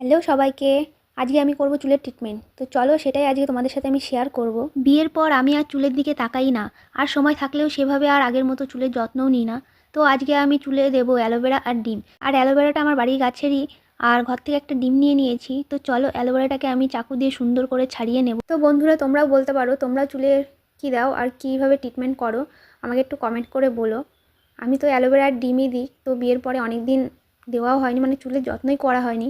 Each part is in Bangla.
হ্যালো সবাইকে, আজকে আমি করব চুলের ট্রিটমেন্ট তো চলো সেটাই আজকে তোমাদের সাথে আমি শেয়ার করব। বিয়ের পর আমি আর চুলের দিকে তাকাই না। আর সময় থাকলেও সেভাবে আর আগের মতো চুলের যত্নও নিই না। তো আজকে আমি চুলে দেবো অ্যালোভেরা আর ডিম। আর অ্যালোভেরাটা আমার বাড়ির গাছেরই। আর ঘর থেকে একটা ডিম নিয়ে নিয়েছি। তো চলো অ্যালোভেরাটাকে আমি চাকু দিয়ে সুন্দর করে ছাড়িয়ে নেব। তো বন্ধুরা, তোমরাও বলতে পারো, তোমরা চুলে কী দাও আর কীভাবে ট্রিটমেন্ট করো? আমাকে একটু কমেন্ট করে বলো। আমি তো অ্যালোভেরা আর ডিমই দিই। তো বিয়ের পরে অনেক দিন দেওয়াও হয়নি মানে চুলের যত্নই করা হয়নি।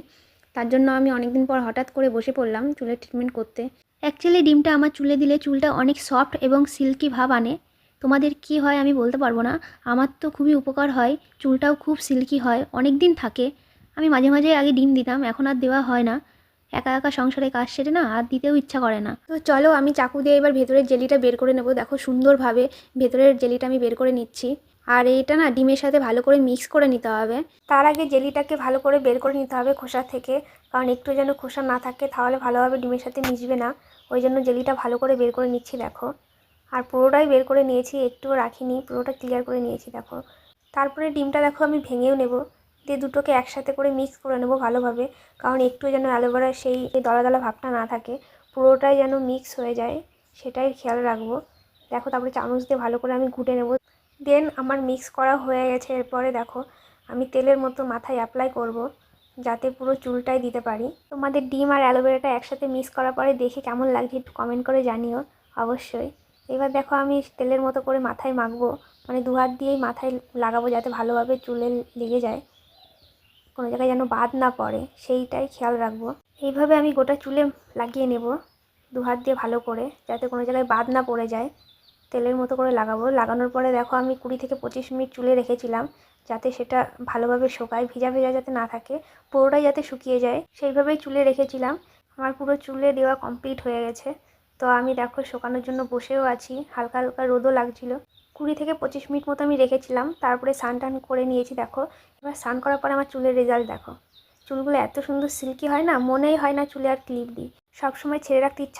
তার জন্য আমি অনেক দিন পর হঠাৎ করে বসে পড়লাম চুলের ট্রিটমেন্ট করতে। অ্যাকচুয়ালি ডিমটা আমার চুলে দিলে চুলটা অনেক সফট এবং সিল্কি ভাব আনে। তোমাদের কি হয় আমি বলতে পারব না। আমার তো খুবই উপকার হয়, চুলটাও খুব সিল্কি হয় অনেক দিন থাকে। আমি মাঝে মাঝে আগে ডিম দিতাম, এখন আর দেওয়া হয় না। একা একা সংসারে কাজ সেরে না, আর দিতেও ইচ্ছা করে না। তো চলো আমি চাকু দিয়ে এবার ভেতরের জেলিটা বের করে নেব। দেখো সুন্দরভাবে ভেতরের জেলিটা আমি বের করে নিচ্ছি। আর এটা না ডিমের সাথে ভালো করে মিক্স করে নিতে হবে। তার আগে জেলিটাকে ভালো করে বের করে নিতে হবে খোসা থেকে। কারণ একটু যেন খোসা না থাকে তাহলে ভালোভাবে ডিমের সাথে মিশবে না। ওই জন্য জেলিটা ভালো করে বের করে নিচ্ছি, দেখো। আর পুরোটাই বের করে নিয়েছি, একটুও রাখিনি, পুরোটা ক্লিয়ার করে নিয়েছি, দেখো। তারপরে ডিমটা দেখো আমি ভেঙেও নেব। দিয়ে দুটোকে একসাথে করে মিক্স করে নেব ভালোভাবে। কারণ একটু যেন অ্যালোভেরার সেই দলা দলা ভাবটা না থাকে, পুরোটাই যেন মিক্স হয়ে যায়, সেটাই খেয়াল রাখব। দেখো তারপরে চামচ দিয়ে ভালো করে আমি ঘুটে নেব। দেন আমার মিক্স করা হয়ে গেছে। এরপরে দেখো, আমি তেলের মতো মাথায় অ্যাপ্লাই করব, যাতে পুরো চুলটাই দিতে পারি। তোমাদের ডিম আর অ্যালোভেরাটা একসাথে মিক্স করার পরে দেখে কেমন লাগছে একটু কমেন্ট করে জানিও, অবশ্যই। এবার দেখো, আমি তেলের মতো করে মাথায় মাখবো মানে দু হাত দিয়েই মাথায় লাগাবো যাতে ভালোভাবে চুলে লেগে যায়। কোনো জায়গায় যেন বাদ না পড়ে, সেইটাই খেয়াল রাখব। এইভাবে আমি গোটা চুলে লাগিয়ে নেব, দু হাত দিয়ে ভালো করে, যাতে কোনো জায়গায় বাদ না পড়ে যায়। তেলের মতো করে লাগাবো। লাগানোর পরে দেখো আমি কুড়ি থেকে পঁচিশ মিনিট চুলে রেখেছিলাম যাতে সেটা ভালোভাবে শোকায়, ভিজা ভেজা যাতে না থাকে, পুরোটাই যাতে শুকিয়ে যায়। সেইভাবেই চুলে রেখেছিলাম। আমার পুরো চুলে দেওয়া কমপ্লিট হয়ে গেছে। তো আমি দেখো শোকানোর জন্য বসেও আছি, হালকা হালকা রোদও লাগছিল। কুড়ি থেকে পঁচিশ মিনিট মতো আমি রেখেছিলাম, তারপরে স্নান টান করে নিয়েছি দেখো। এবার স্নান করার পরে আমার চুলের রেজাল্ট দেখো। চুলগুলো এত সুন্দর সিল্কি হয় না, মনেই হয় না চুলে আর ক্লিপ দিই। সবসময় ছেড়ে রাখতে ইচ্ছা